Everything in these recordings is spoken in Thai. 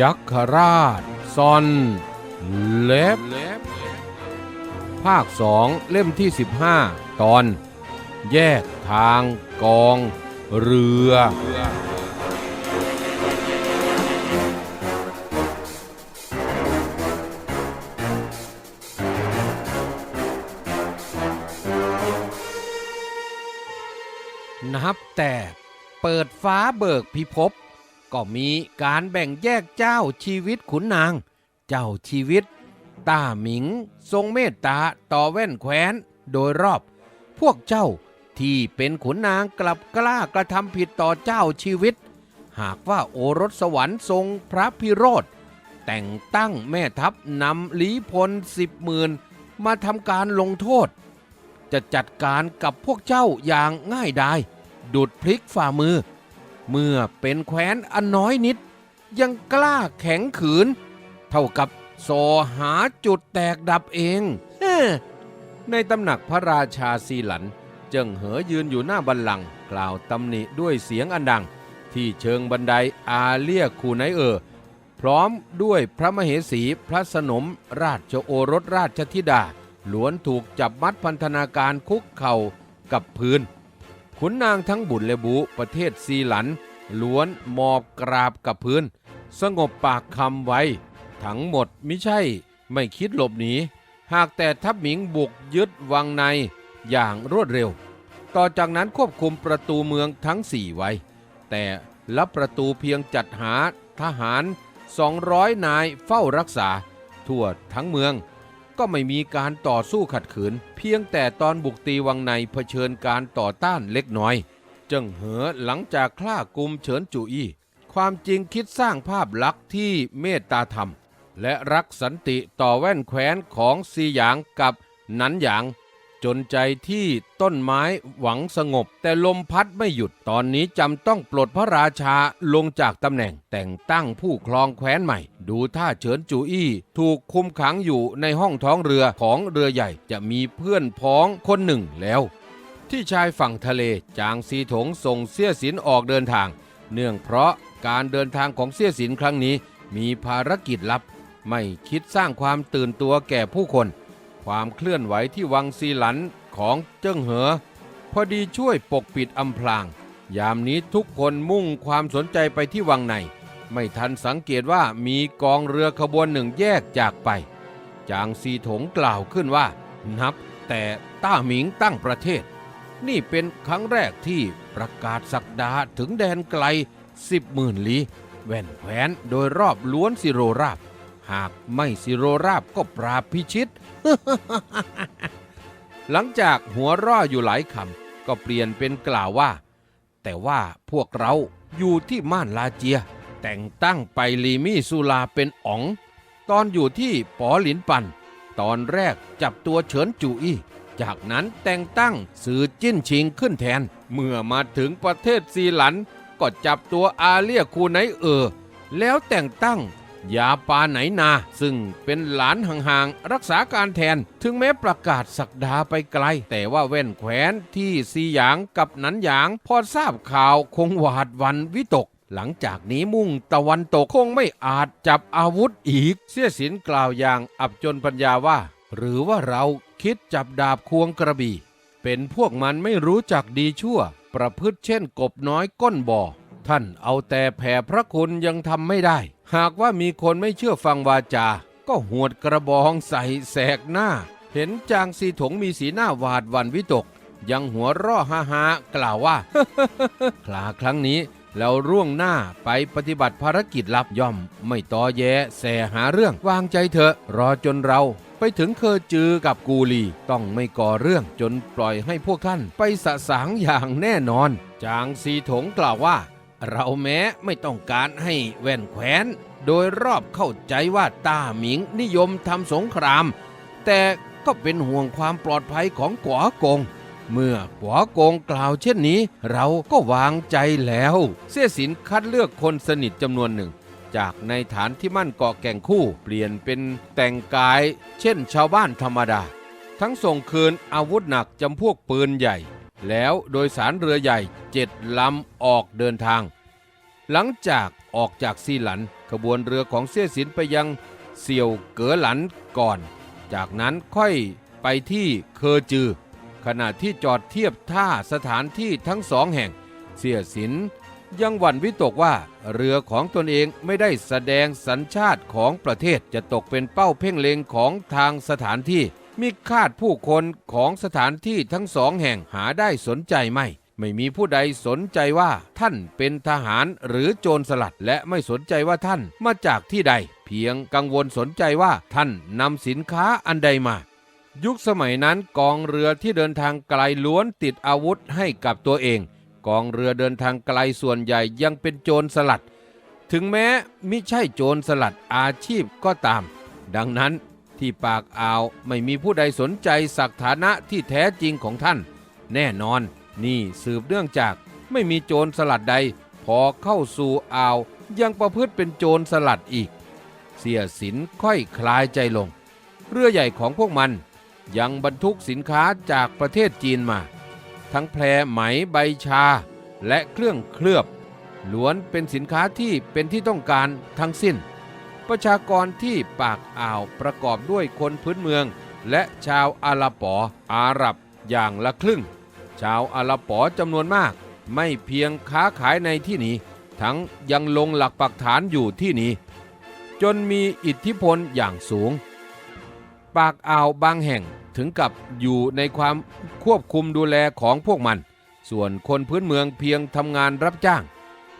ยัคฆราชซอนเล็บ ภาคสองเล่มที่ 15 ตอน แยกทางกองเรือ นับแต่เปิดฟ้าเบิกพิภพ ก็มีการแบ่งแยกเจ้าชีวิตขุนนาง เจ้าชีวิต ต้าหมิง ทรงเมตตาต่อแว่นแคว้นโดยรอบ พวกเจ้าที่เป็นขุนนางกลับกล้ากระทำผิดต่อเจ้าชีวิต หากว่าโอรสสวรรค์ทรงพระพิโรธ แต่งตั้งแม่ทัพนำลีพลสิบหมื่นมาทำการลงโทษ จะจัดการกับพวกเจ้าอย่างง่ายดาย ดุดพลิกฝ่ามือ เมื่อเป็นแคว้นอันน้อยนิด ยังกล้าแข็งขืน เท่ากับโซหาจุดแตกดับเองเในตำหนักพระราชาซีหลัน เจิงเหอยืนอยู่หน้าบัลลังก์กล่าวตำหนิด้วยเสียงอันดัง ที่เชิงบันไดอาเลียคูไนเออ พร้อมด้วยพระมเหสีพระสนมราชโอรสราชธิดาล้วนถูกจับมัดพันธนาการคุกเข่ากับพื้น ขุนนางทั้งบุญและบุประเทศซีหลัน ล้วนหมอบกราบกับพื้น สงบปากคำไว้ ทั้งหมดมิใช่ไม่คิดหลบหนี หากแต่ทัพหมิงบุกยึดวังในอย่างรวดเร็ว ต่อจากนั้นควบคุมประตูเมืองทั้งสี่ไว้ แต่ละประตูเพียงจัดหาทหาร 200 นายเฝ้ารักษา ทั่วทั้งเมือง ก็ไม่มีการต่อสู้ขัดขืน เพียงแต่ตอนบุกตีวังในเผชิญการต่อต้านเล็กน้อย จึงเหอหลังจากคล่ากลุ่มเฉินจูอี้ความจริงคิดสร้างภาพลักษณ์ที่เมตตาธรรม และรักสันติต่อแว่นแคว้นของซีหยางกับนันหยาง จนใจที่ต้นไม้หวังสงบ แต่ลมพัดไม่หยุดตอนนี้จำต้องปลดพระราชาลงจากตำแหน่ง แต่งตั้งผู้ครองแคว้นใหม่ ดูท่าเฉินจูอี้ถูกคุมขังอยู่ในห้องท้องเรือของเรือใหญ่จะมีเพื่อนพ้องคนหนึ่งแล้ว ที่ชายฝั่งทะเลจางซีถงส่งเสี้ยสินออกเดินทาง เนื่องเพราะการเดินทางของเสี้ยสินครั้งนี้ มีภารกิจลับ ไม่คิดสร้างความตื่นตัวแก่ผู้คน ความเคลื่อนไหวที่วังซีหลันของเจิ้งเหอ พอดีช่วยปกปิดอำพราง ยามนี้ทุกคนมุ่งความสนใจไปที่วังใน ไม่ทันสังเกตว่ามีกองเรือขบวนหนึ่งแยกจากไป จางซีถงกล่าวขึ้นว่า นับแต่ต้าหมิงตั้งประเทศ นี่เป็นครั้งแรกที่ประกาศสักดาถึงแดนไกลสิบหมื่นลี้แว่นแขวนโดยรอบล้วนสิโรราบ หากไม่สิโรราบก็ปราบพิชิต หลังจากหัวร่ออยู่หลายคำก็เปลี่ยนเป็นกล่าวว่า แต่ว่าพวกเราอยู่ที่ม่านลาเจีย แต่งตั้งไปลีมี่สุลาเป็นอ๋อง ตอนอยู่ที่ปอหลินปัน ตอนแรกจับตัวเฉินจูอี้จากนั้นแต่งตั้งสื่อจิ้นชิงขึ้นแทน เมื่อมาถึงประเทศซีหลัน ก็จับตัวอาเลียคูไนเออ แล้วแต่งตั้ง ยาปาไหนนา ซึ่งเป็นหลานห่างๆ รักษาการแทน ถึงแม้ประกาศสักดาไปไกล แต่ว่าแว่นแขวนที่ซีหยางกับนันหยาง พอทราบข่าวคงหวาดวันวิตกหลังจากนี้มุ่งตะวันตกคงไม่อาจจับอาวุธอีก เสียสินกล่าวอย่างอับจนปัญญาว่า หรือว่าเราคิดจับดาบควงกระบี่ เป็นพวกมันไม่รู้จักดีชั่ว ประพฤติเช่นกบน้อยก้นบ่อ ท่านเอาแต่แผ่พระคุณยังทำไม่ได้ หากว่ามีคนไม่เชื่อฟังวาจา ก็หวดกระบองใส่แสกหน้า เห็นจางซีถงมีสีหน้าหวาดวันวิตก ยังหัวร่อฮ่าฮากล่าวว่าคลาครั้งนี้เราร่วงหน้าไปปฏิบัติภารกิจลับย่อม ไม่ตอแยแสหาเรื่องวางใจเถอะ รอจนเราไปถึงเคอจือกับกูลี ต้องไม่ก่อเรื่องจนปล่อยให้พวกท่านไปสะสางอย่างแน่นอน จางซีถงกล่าวว่า เราแม้ไม่ต้องการให้แว่นแขวนโดยรอบเข้าใจว่าต้าหมิงนิยมทำสงคราม แต่ก็เป็นห่วงความปลอดภัยของกัวกง เมื่อกัวกงกล่าวเช่นนี้ เราก็วางใจแล้ว เสียสินคัดเลือกคนสนิทจำนวนหนึ่ง จากในฐานที่มั่นเกาะแก่งคู่เปลี่ยนเป็นแต่งกาย เช่นชาวบ้านธรรมดา ทั้งส่งคืนอาวุธหนักจำพวกปืนใหญ่ แล้วโดยสารเรือใหญ่เจ็ดลำออกเดินทาง หลังจากออกจากซีหลันขบวนเรือของเสี่ยสินไปยังเสี่ยวเก๋อหลันก่อน จากนั้นค่อยไปที่เคอจือ ขณะที่จอดเทียบท่าสถานที่ทั้งสองแห่ง เสียสินยังหวั่นวิตกว่าเรือของตนเองไม่ได้แสดงสัญชาติของประเทศจะตกเป็นเป้าเพ่งเล็งของทางสถานที่ มีคาดผู้คนของสถานที่ทั้งสองแห่งหาได้สนใจไม่ ไม่มีผู้ใดสนใจว่าท่านเป็นทหารหรือโจรสลัดและไม่สนใจว่าท่านมาจากที่ใด เพียงกังวลสนใจว่าท่านนำสินค้าอันใดมา ยุคสมัยนั้นกองเรือที่เดินทางไกลล้วนติดอาวุธให้กับตัวเอง กองเรือเดินทางไกลส่วนใหญ่ยังเป็นโจรสลัด ถึงแม้มิใช่โจรสลัดอาชีพก็ตาม ดังนั้น ที่ปากอ่าวไม่มีผู้ใดสนใจศักฐานะที่แท้จริงของท่าน แน่นอนนี่สืบเนื่องจากไม่มีโจรสลัดใด พอเข้าสู่อ่าวยังประพฤติเป็นโจรสลัดอีก เสียสินค่อยคลายใจลง เรือใหญ่ของพวกมันยังบรรทุกสินค้าจากประเทศจีนมา ทั้งแพรไหมใบชา และเครื่องเคลือบล้วนเป็นสินค้าที่เป็นที่ต้องการทั้งสิ้น ประชากรที่ปากอ่าวประกอบด้วยคนพื้นเมือง และชาวอาลาปออาหรับอย่างละครึ่ง ชาวอาลาปอจำนวนมาก ไม่เพียงค้าขายในที่นี้ ทั้งยังลงหลักปักฐานอยู่ที่นี้ จนมีอิทธิพลอย่างสูง ปากอ่าวบางแห่งถึงกับอยู่ในความควบคุมดูแลของพวกมัน ส่วนคนพื้นเมืองเพียงทำงานรับจ้าง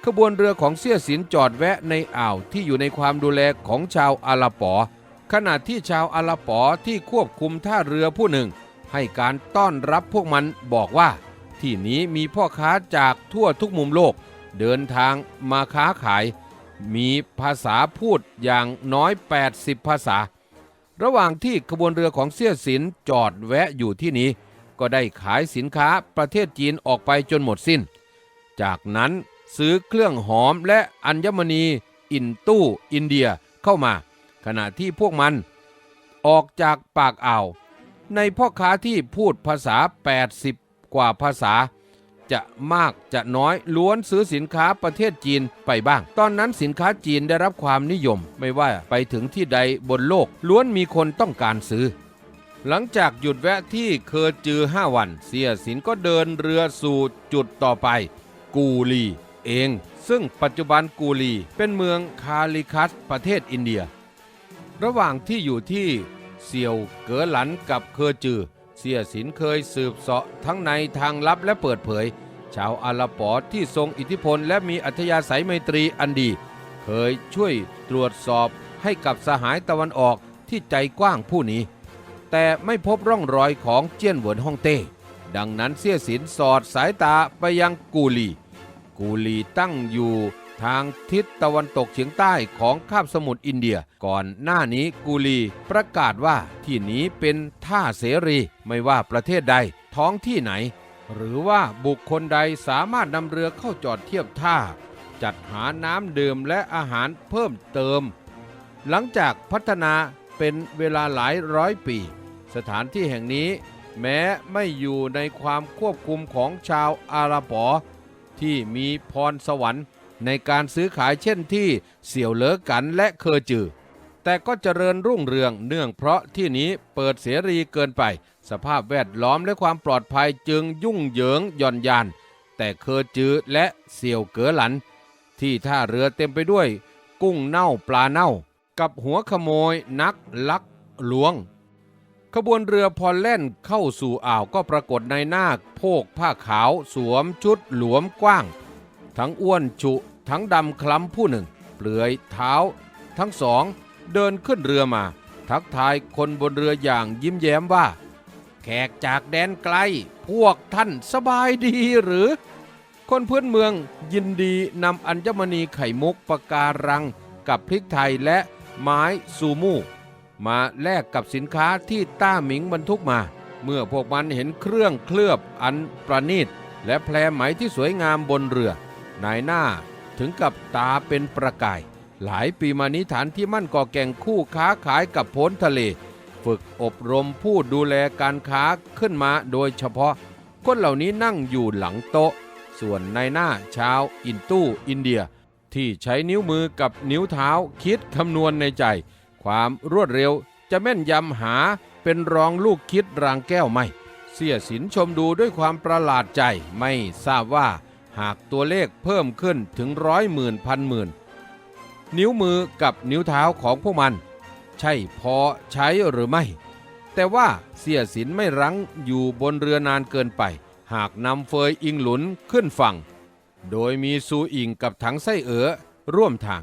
ขบวนเรือของเสี่ยสินจอดแวะในอ่าวที่อยู่ในความดูแลของชาวอาลาปอ ขณะที่ชาวอาลาปอที่ควบคุมท่าเรือผู้หนึ่ง ให้การต้อนรับพวกมันบอกว่า ที่นี้มีพ่อค้าจากทั่วทุกมุมโลก เดินทางมาค้าขาย มีภาษาพูดอย่างน้อย 80 ภาษา ระหว่างที่ขบวนเรือของเสี่ยสินจอดแวะอยู่ที่นี้ ก็ได้ขายสินค้าประเทศจีนออกไปจนหมดสิ้น จากนั้น ซื้อเครื่องหอมและอัญมณีอินตู้อินเดียเข้ามา ขณะที่พวกมันออกจากปากอ่าว ในพ่อค้าที่พูดภาษา 80 กว่าภาษา จะมากจะน้อยล้วนซื้อสินค้าประเทศจีนไปบ้าง ตอนนั้นสินค้าจีนได้รับความนิยม ไม่ว่าไปถึงที่ใดบนโลกล้วนมีคนต้องการซื้อ หลังจากหยุดแวะที่เคอจือ 5 วัน เสียสินก็เดินเรือสู่จุดต่อไป กูลี เอง ซึ่งปัจจุบันกูลีเป็นเมืองคาลิคัสประเทศอินเดีย ระหว่างที่อยู่ที่เซียวเก๋อหลันกับเคอจือ เสียสินเคยสืบเสาะทั้งในทางลับและเปิดเผย ชาวอาลาปอที่ทรงอิทธิพลและมีอัธยาศัยไมตรีอันดี เคยช่วยตรวจสอบให้กับสหายตะวันออกที่ใจกว้างผู้นี้ แต่ไม่พบร่องรอยของเจี้ยนเหวินฮ่องเต้ดังนั้นเสียสินสอดสายตาไปยังกูลี กูลีตั้งอยู่ทางทิศตะวันตกเฉียงใต้ของคาบสมุทรอินเดีย ก่อนหน้านี้กูลีประกาศว่าที่นี้เป็นท่าเสรีไม่ว่าประเทศใดท้องที่ไหน หรือว่าบุคคลใดสามารถนำเรือเข้าจอดเทียบท่า จัดหาน้ำดื่มและอาหารเพิ่มเติม หลังจากพัฒนาเป็นเวลาหลายร้อยปี สถานที่แห่งนี้ แม้ไม่อยู่ในความควบคุมของชาวอาราปอ ที่มีพรสวรรค์ในการซื้อขายเช่นที่เสี่ยวเหลอกันและเคอจือ แต่ก็เจริญรุ่งเรืองเนื่องเพราะที่นี้เปิดเสรีเกินไป สภาพแวดล้อมและความปลอดภัยจึงยุ่งเหยิงหย่อนยาน แต่เคอจือและเสี่ยวเก๋อหลัน ที่ท่าเรือเต็มไปด้วย กุ้งเน่าปลาเน่า กับหัวขโมยนักลักลวง ขบวนเรือพอแล่นเข้าสู่อ่าวก็ปรากฏในหน้าโพกผ้าขาวสวมชุดหลวมกว้าง ทั้งอ้วนฉุทั้งดำคล้ำผู้หนึ่ง เปลือยเท้า ทั้งสองเดินขึ้นเรือมา ทักทายคนบนเรืออย่างยิ้มแย้มว่า แขกจากแดนไกล พวกท่านสบายดีหรือ คนพื้นเมืองยินดีนำอัญมณีไข่มุกปะการัง กับพริกไทยและไม้ซูมู มาแลกกับสินค้าที่ต้าหมิงบรรทุกมา เมื่อพวกมันเห็นเครื่องเคลือบอันประณีต และแพรไหมที่สวยงามบนเรือ นายหน้าถึงกับตาเป็นประกาย หลายปีมานี้ฐานที่มั่นก่อแก่งคู่ค้าขายกับพ้นทะเล ฝึกอบรมผู้ดูแลการค้าขึ้นมาโดยเฉพาะ คนเหล่านี้นั่งอยู่หลังโต๊ะ ส่วนนายหน้าชาวอินตู้อินเดียทที่ใช้นิ้วมือกับนิ้วเท้าคิดคำนวณในใจ ความรวดเร็วจะแม่นยำหาเป็นรองลูกคิดรางแก้วไม่ เสียสินชมดูด้วยความประหลาดใจไม่ทราบว่าหากตัวเลขเพิ่มขึ้นถึงร้อยหมื่นพันหมื่น นิ้วมือกับนิ้วเท้าของพวกมัน ใช่พอใช้หรือไม่ แต่ว่าเสียสินไม่รั้งอยู่บนเรือนานเกินไป หากนำเฟยอิงหลุนขึ้นฝั่ง โดยมีซูอิงกับถังไส้เอ๋อร่วมทาง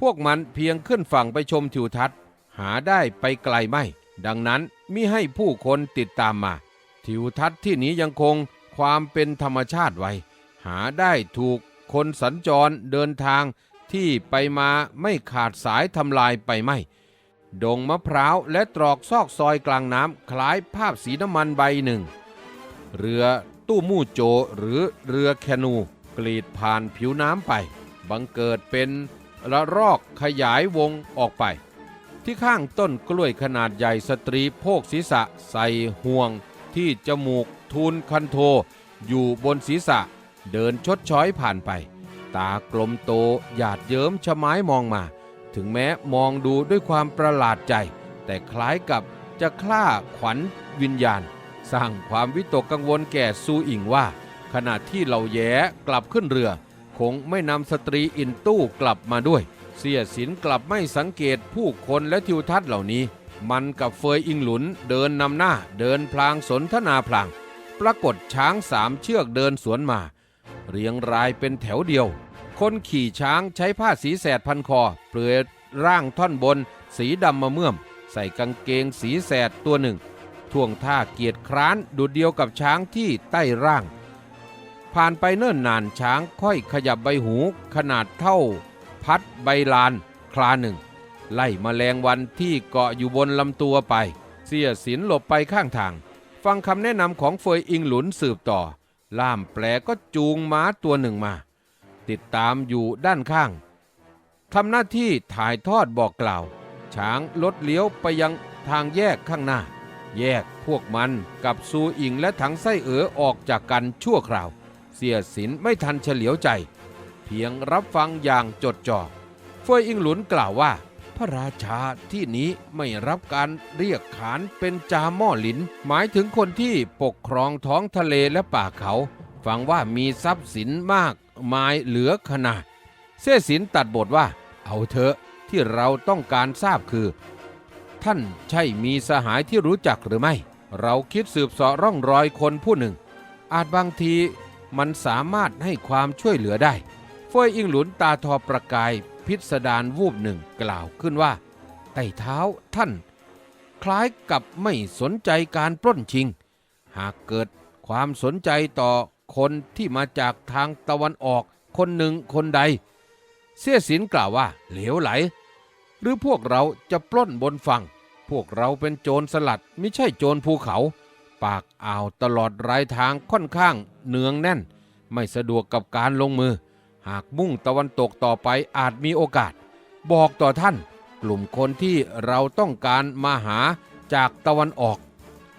พวกมันเพียงขึ้นฝั่งไปชมทิวทัศน์ หาได้ไปไกลไม่ ดังนั้นมิให้ผู้คนติดตามมา ทิวทัศน์ที่นี้ยังคงความเป็นธรรมชาติไว้ หาได้ถูกคนสัญจรเดินทางที่ไปมาไม่ขาดสายทำลายไปไม่ ดงมะพร้าวและตรอกซอกซอยกลางน้ำคล้ายภาพสีน้ำมันใบหนึ่ง เรือตู้มู่โจหรือเรือแคนูกรีดผ่านผิวน้ำไป บังเกิดเป็น ระรอกขยายวงออกไป ที่ข้างต้นกล้วยขนาดใหญ่สตรีโพกศีรษะใส่ห่วง ที่จมูกทูลคันโท อยู่บนศีรษะ เดินชดช้อยผ่านไป ตากลมโตหยาดเยิ้มชะไม้มองมา ถึงแม้มองดูด้วยความประหลาดใจ แต่คล้ายกับจะคล้าขวัญวิญญาณ สร้างความวิตกกังวลแก่ซูอิงว่า ขณะที่เหล่าแย้กลับขึ้นเรือ คงไม่นำสตรีอินตู้กลับมาด้วย เสียสินกลับไม่สังเกตผู้คนและทิวทัศน์เหล่านี้ มันกับเฟยอิงหลุนเดินนำหน้าเดินพลางสนทนาพลาง ปรากฏช้างสามเชือกเดินสวนมา เรียงรายเป็นแถวเดียว คนขี่ช้างใช้ผ้าสีแสดพันคอ เปลือยร่างท่อนบน สีดำมาเมื่อม ใส่กางเกงสีแสดตัวหนึ่งท่วงท่าเกียรติคร้านดุดเดียวกับช้างที่ใต้ร่าง ผ่านไปเนิ่นนานช้างค่อยขยับใบหูขนาดเท่า พัดใบลานคลาหนึ่ง ไล่มแมลงวันที่เกาะอยู่บนลำตัวไป เสียสินหลบไปข้างทาง ฟังคำแนะนำของเฟยอิงหลุนสืบต่อ ล่ามแปลก็จูงม้าตัวหนึ่งมา ติดตามอยู่ด้านข้างทำหน้าที่ถ่ายทอดบอกกล่าว ช้างลดเลี้ยวไปยังทางแยกข้างหน้า แยกพวกมันกับซูอิงและถังไส้เอ๋อออกจากกันชั่วคราว เสียสินไม่ทันเฉลียวใจ เพียงรับฟังอย่างจดจ่อเฟยอิงหลุนกล่าวว่า พระราชาที่นี้ไม่รับการเรียกขานเป็นจาหม้อหลิน หมายถึงคนที่ปกครองท้องทะเลและป่าเขา ฟังว่ามีทรัพย์สินมากมายเหลือขนาดเสียสินตัดบทว่า เอาเถอะที่เราต้องการทราบคือ ท่านใช่มีสหายที่รู้จักหรือไม่ เราคิดสืบเสาะร่องรอยคนผู้หนึ่ง อาจบางที มันสามารถให้ความช่วยเหลือได้เฟยอิงหลุนตาทอประกายพิสดารวูบหนึ่งกล่าวขึ้นว่า ไต่เท้าท่าน คล้ายกับไม่สนใจการปล้นชิง หากเกิดความสนใจต่อคนที่มาจากทางตะวันออกคนหนึ่งคนใด เสียสินกล่าวว่าเหลวไหล หรือพวกเราจะปล้นบนฝั่ง พวกเราเป็นโจรสลัดไม่ใช่โจรภูเขา ปากอ่าวตลอดรายทางค่อนข้างเนืองแน่น ไม่สะดวกกับการลงมือ หากมุ่งตะวันตกต่อไปอาจมีโอกาส บอกต่อท่านกลุ่มคนที่เราต้องการมาหาจากตะวันออก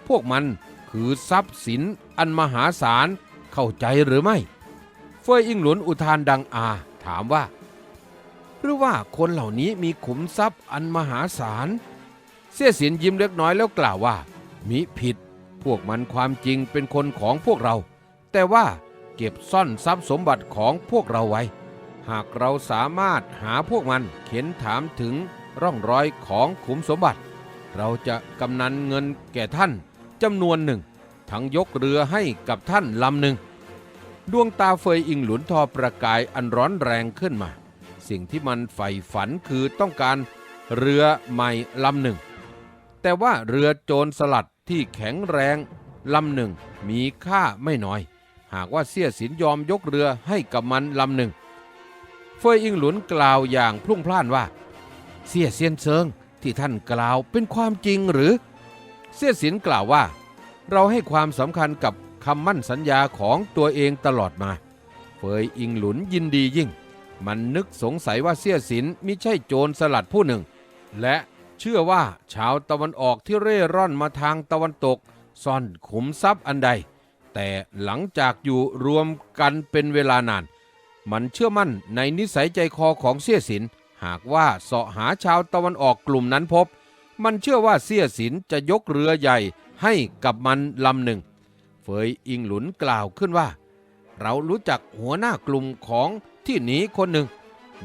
พวกมันคือทรัพย์สินอันมหาศาลเข้าใจหรือไม่ เฟยอิงหลวนอุทานดังอาถามว่า หรือว่าคนเหล่านี้มีขุมทรัพย์อันมหาศาลเสียสินยิ้มเล็กน้อยแล้วกล่าวว่า มิผิด พวกมันความจริงเป็นคนของพวกเรา แต่ว่าเก็บซ่อนทรัพย์สมบัติของพวกเราไว้ หากเราสามารถหาพวกมันเข็นถามถึงร่องรอยของขุมสมบัติ เราจะกำนันเงินแก่ท่านจำนวนหนึ่ง ทั้งยกเรือให้กับท่านลำหนึ่ง ดวงตาเฟยอิงหลุนทอประกายอันร้อนแรงขึ้นมา สิ่งที่มันใฝ่ฝันคือต้องการเรือใหม่ลำหนึ่ง แต่ว่าเรือโจรสลัด ที่แข็งแรงลำหนึ่งมีค่าไม่น้อย หากว่าเสียสินยอมยกเรือให้กับมันลำหนึ่ง เฟยอิงหลุนกล่าวอย่างพลุ่งพล่านว่า เสียเซียนเซิงที่ท่านกล่าวเป็นความจริงหรือ เสียสินกล่าวว่า เราให้ความสำคัญกับคำมั่นสัญญาของตัวเองตลอดมา เฟยอิงหลุนยินดียิ่ง มันนึกสงสัยว่าเสียสินมิใช่โจรสลัดผู้หนึ่ง และ เชื่อว่าชาวตะวันออกที่เร่ร่อนมาทางตะวันตก ซ่อนขุมทรัพย์อันใด แต่หลังจากอยู่รวมกันเป็นเวลานาน มันเชื่อมั่นในนิสัยใจคอของเสี้ยสิน หากว่าเสาะหาชาวตะวันออกกลุ่มนั้นพบ มันเชื่อว่าเสี้ยสินจะยกเรือใหญ่ให้กับมันลำหนึ่ง เฟยอิงหลุนกล่าวขึ้นว่า เรารู้จักหัวหน้ากลุ่มของที่หนีคนหนึ่ง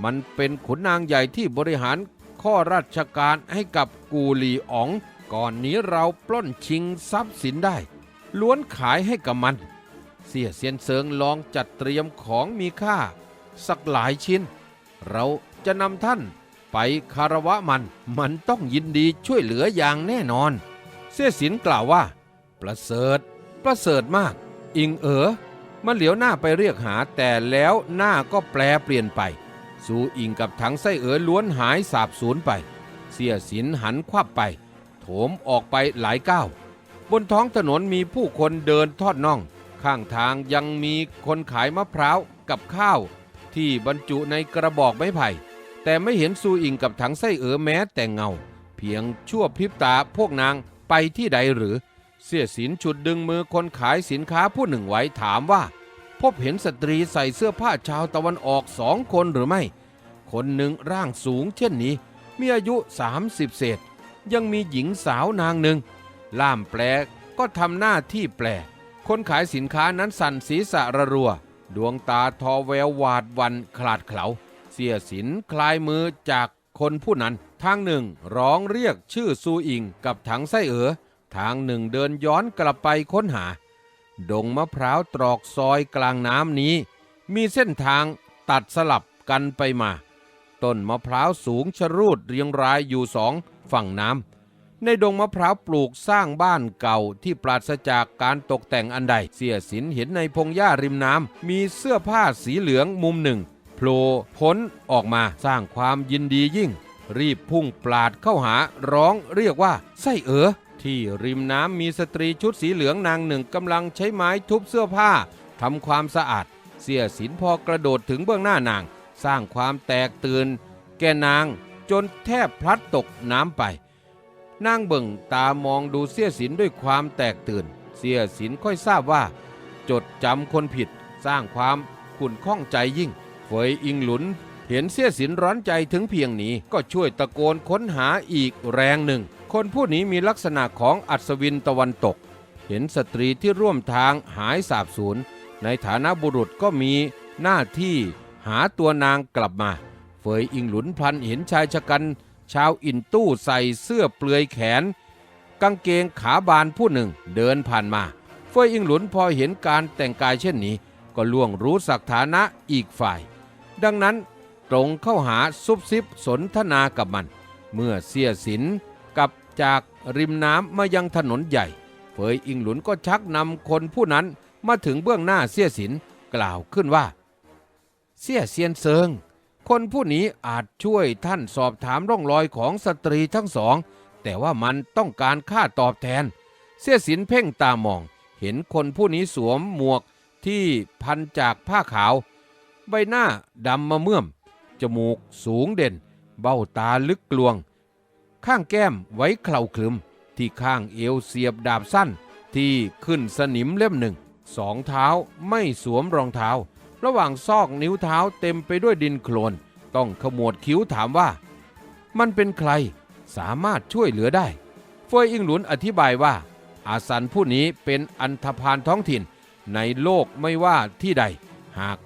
มันเป็นขุนนางใหญ่ที่บริหาร ข้อราชการให้กับกูหลีอ๋อง ก่อนนี้เราปล้นชิงทรัพย์สินได้ ล้วนขายให้กับมัน เสียเซียนเซิงลองจัดเตรียมของมีค่า สักหลายชิ้น เราจะนำท่านไปคารวะมัน มันต้องยินดีช่วยเหลืออย่างแน่นอน เสียสินกล่าวว่า ประเสริฐ ประเสริฐมาก อิงเอ๋อมันเหลียวหน้าไปเรียกหาแต่แล้วหน้าก็แปลเปลี่ยนไป สูอิงกับถังไส้เอ๋อล้วนหายสาบสูญไป เสียสินหันควับไป โถมออกไปหลายก้าวบนท้องถนนมีผู้คนเดินทอดน่อง ข้างทางยังมีคนขายมะพร้าวกับข้าว ที่บรรจุในกระบอกไม้ไผ่ แต่ไม่เห็นซูอิงกับถังไส้เอ๋อแม้แต่เงา เพียงชั่วพริบตาพวกนางไปที่ใดหรือ เสียสินฉุดดึงมือคนขายสินค้าผู้หนึ่งไว้ถามว่า พบเห็นสตรีใส่เสื้อผ้าชาวตะวันออกสองคนหรือไม่ คนหนึ่งร่างสูงเช่นนี้ มีอายุ 30 เศษ ยังมีหญิงสาวนางหนึ่ง ล่ามแปลก็ทำหน้าที่แปล คนขายสินค้านั้นสั่นศีรษะระรัว ดวงตาทอแววหวาดวันขลาดเขลา เสียสินคลายมือจากคนผู้นั้น ทางหนึ่งร้องเรียกชื่อซูอิงกับถังไส้เอ๋อ ทางหนึ่งเดินย้อนกลับไปค้นหา ดงมะพร้าวตรอกซอยกลางน้ำนี้ มีเส้นทางตัดสลับกันไปมา ต้นมะพร้าวสูงชรูดเรียงรายอยู่สองฝั่งน้ำ ในดงมะพร้าวปลูกสร้างบ้านเก่าที่ปราศจากการตกแต่งอันใด เสียสินเห็นในพงหญ้าริมน้ำ มีเสื้อผ้าสีเหลืองมุมหนึ่งโผล่พ้นออกมาสร้างความยินดียิ่ง รีบพุ่งปลาดเข้าหาร้องเรียกว่าไส้เอ๋อ ที่ริมน้ำมีสตรีชุดสีเหลืองนางหนึ่งกำลังใช้ไม้ทุบเสื้อผ้าทำความสะอาด เสียสินพอกระโดดถึงเบื้องหน้านาง สร้างความแตกตื่น แก่นางจนแทบพลัดตกน้ำไป นางเบิ่งตามองดูเสียสินด้วยความแตกตื่น เสียสินค่อยทราบว่า จดจำคนผิด สร้างความขุ่นข้องใจยิ่งเฟยอิงหลุน เห็นเสียสินร้อนใจถึงเพียงนี้ก็ช่วยตะโกนค้นหาอีกแรงหนึ่ง คนผู้นี้มีลักษณะของอัศวินตะวันตก เห็นสตรีที่ร่วมทางหายสาบสูญ ในฐานะบุรุษก็มีหน้าที่หาตัวนางกลับมา เฟยอิงหลุนพลันเห็นชายชะกัน ชาวอินตู้ใส่เสื้อเปลือยแขน กางเกงขาบานผู้หนึ่งเดินผ่านมา เฟยอิงหลุนพอเห็นการแต่งกายเช่นนี้ ก็ล่วงรู้สักฐานะอีกฝ่าย ดังนั้นตรงเข้าหาซุบซิบสนทนากับมัน เมื่อเสียสิน จากริมน้ำมายังถนนใหญ่เฟยอิงหลุนก็ชักนำคนผู้นั้นมาถึงเบื้องหน้าเสียสินกล่าวขึ้นว่า เสียเซียนเซิง คนผู้นี้อาจช่วยท่านสอบถามร่องรอยของสตรีทั้งสอง แต่ว่ามันต้องการค่าตอบแทน เสียสินเพ่งตามอง เห็นคนผู้นี้สวมหมวกที่พันจากผ้าขาว ใบหน้าดำมาเมื่อม จมูกสูงเด่น เบ้าตาลึกกลวง ข้างแก้มไว้เคลาคลึม ที่ข้างเอวเสียบดาบสั้น ที่ขึ้นสนิมเล่มหนึ่ง สองเท้าไม่สวมรองเท้า ระหว่างซอกนิ้วเท้าเต็มไปด้วยดินโคลน ต้องขมวดคิ้วถามว่า มันเป็นใครสามารถช่วยเหลือได้ เฟยอิงหลุนอธิบายว่า อาสันผู้นี้เป็นอันธพาลท้องถิ่น ในโลกไม่ว่าที่ใด หาก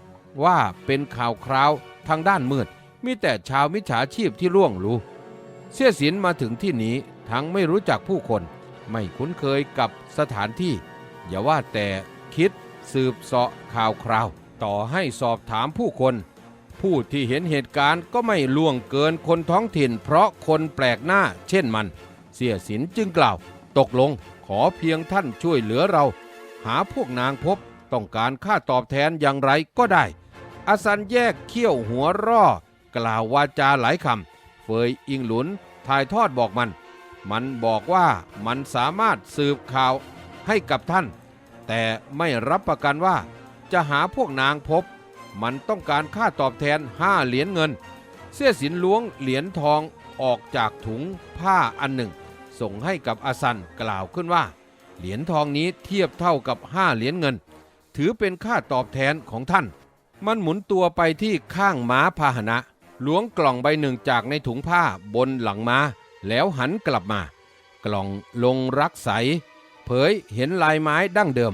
ว่าเป็นข่าวคราวทางด้านมืด มีแต่ชาวมิจฉาชีพที่ล่วงรู้ เสียสินมาถึงที่นี้ทั้งไม่รู้จักผู้คน ไม่คุ้นเคยกับสถานที่ อย่าว่าแต่คิดสืบเสาะข่าวคราว ต่อให้สอบถามผู้คน ผู้ที่เห็นเหตุการณ์ก็ไม่ล่วงเกินคนท้องถิ่น เพราะคนแปลกหน้าเช่นมัน เสียสินจึงกล่าว ตกลงขอเพียงท่านช่วยเหลือเรา หาพวกนางพบต้องการค่าตอบแทนอย่างไรก็ได้อาสันแยกเขี้ยวหัวร่อกล่าววาจาหลายคำ ฟยอิงหลุนถ่ายทอดบอกมัน มันบอกว่ามันสามารถสืบข่าวให้กับท่าน แต่ไม่รับประกันว่าจะหาพวกนางพบ มันต้องการค่าตอบแทนห้าเหรียญเงิน เสี้ยสินล้วงเหรียญทองออกจากถุงผ้าอันหนึ่ง ส่งให้กับอาสันกล่าวขึ้นว่า เหรียญทองนี้เทียบเท่ากับห้าเหรียญเงิน ถือเป็นค่าตอบแทนของท่าน มันหมุนตัวไปที่ข้างม้าพาหนะ ล้วงกล่องใบหนึ่งจากในถุงผ้าบนหลังมา แล้วหันกลับมา กล่องลงรักใส เผยเห็นลายไม้ดั้งเดิม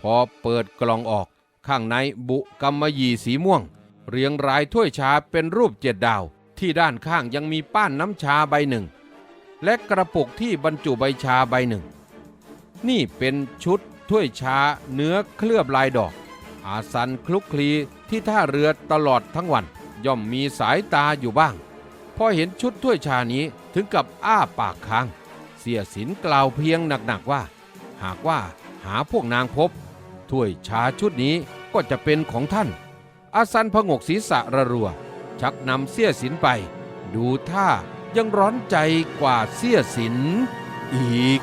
พอเปิดกล่องออก ข้างในบุกำมยีสีม่วง เรียงรายถ้วยชาเป็นรูปเจ็ดดาว ที่ด้านข้างยังมีป้านน้ำชาใบหนึ่ง และกระปุกที่บรรจุใบชาใบหนึ่ง นี่เป็นชุดถ้วยชาเนื้อเคลือบลายดอก อาสันคลุกคลีที่ท่าเรือตลอดทั้งวัน ย่อมมีสายตาอยู่บ้าง พอเห็นชุดถ้วยชานี้ถึงกับอ้าปากค้าง เสียสินกล่าวเพียงหนักๆว่า หากว่าหาพวกนางพบ ถ้วยชาชุดนี้ก็จะเป็นของท่าน อาสันพงกศีรษะระรัว ชักนำเสียสินไป ดูท่ายังร้อนใจกว่าเสียสินอีก